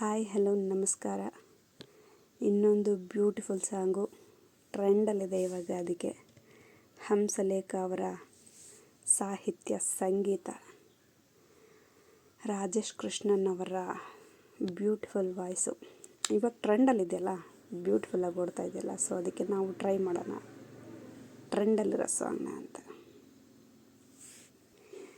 Hi, hello, ನಮಸ್ಕಾರ. ಇನ್ನೊಂದು beautiful song ಟ್ರೆಂಡಲ್ಲಿದೆ ಇವಾಗ ಅದಕ್ಕೆ. ಹಂಸಲೇಖ ಅವರ ಸಾಹಿತ್ಯ ಸಂಗೀತ. ರಾಜೇಶ್ ಕೃಷ್ಣನ್ ಅವರ ಬ್ಯೂಟಿಫುಲ್ ವಾಯ್ಸು. ಇವಾಗ ಟ್ರೆಂಡಲ್ಲಿದೆಯಲ್ಲ ಬ್ಯೂಟಿಫುಲ್ಲಾಗಿ ಓಡ್ತಾ ಇದೆಯಲ್ಲ, ಸೊ ಅದಕ್ಕೆ ನಾವು ಟ್ರೈ ಮಾಡೋಣ. ಟ್ರೆಂಡಲ್ಲಿರೋ ಸಾಂಗ್ನ ಅಂತ.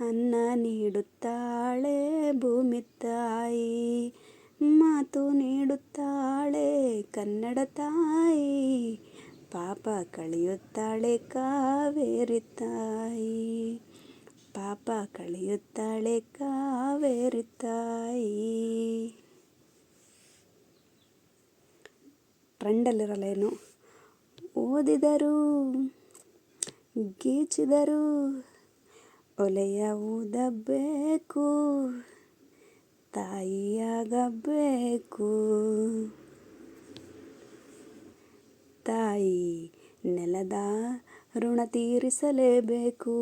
ಅನ್ನ ನೀಡುತ್ತಾಳೆ ಭೂಮಿ ತಾಯಿ ಮಾತು ನೀಡುತ್ತಾಳೆ ಕನ್ನಡ ತಾಯಿ. ಪಾಪ ಕಳೆಯುತ್ತಾಳೆ ಕಾವೇರಿ ತಾಯಿ. ಪಾಪ ಕಳೆಯುತ್ತಾಳೆ ಕಾವೇರಿ ತಾಯಿ. ಟ್ರೆಂಡಲ್ಲಿರಲೇನು ಓದಿದರು, ಗೀಚಿದರು ಒಲೆಯ ಊದಬೇಕು ತಾಯಿಯಾಗಬೇಕು ತಾಯಿ ನೆಲದ ಋಣ ತೀರಿಸಲೇಬೇಕು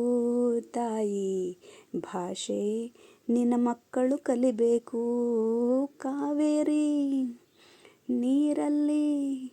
ತಾಯಿ ಭಾಷೆ ನಿನ್ನ ಮಕ್ಕಳು ಕಲಿಬೇಕು. ಕಾವೇರಿ ನೀರಲ್ಲಿ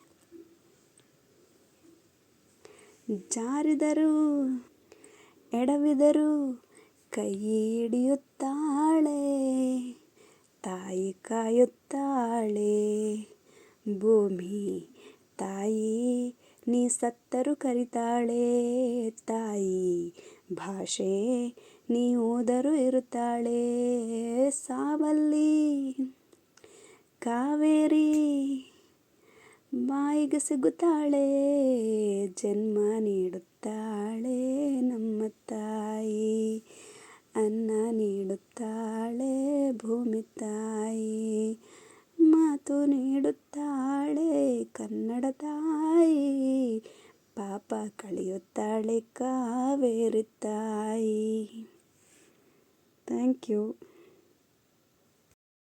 ಜಾರಿದರು, ಎಡವಿದರು ಕೈ ಹಿಡಿಯುತ್ತಾಳೆ ತಾಯಿ ಕಾಯುತ್ತಾಳೆ. ಭೂಮಿ ತಾಯಿ ನೀ ಸತ್ತರು ಕರಿತಾಳೆ, ತಾಯಿ ಭಾಷೆ ನೀ ಓದರು ಇರುತ್ತಾಳೆ. ಸಾವಲ್ಲಿ ಕಾವೇರಿ ಬಾಯಿಗೆ ಸಿಗುತ್ತಾಳೆ. ಜನ್ಮ ನೀಡುತ್ತಾಳೆ ನಮ್ಮ ತಾಯಿ ಅನ್ನ ನೀಡುತ್ತಾಳೆ ಭೂಮಿ ತಾಯಿ ಮಾತು ನೀಡುತ್ತಾಳೆ ಕನ್ನಡ ತಾಯಿ ಪಾಪ ಕಳೆಯುತ್ತಾಳೆ ಕಾವೇರಿ ತಾಯಿ ಥ್ಯಾಂಕ್ ಯು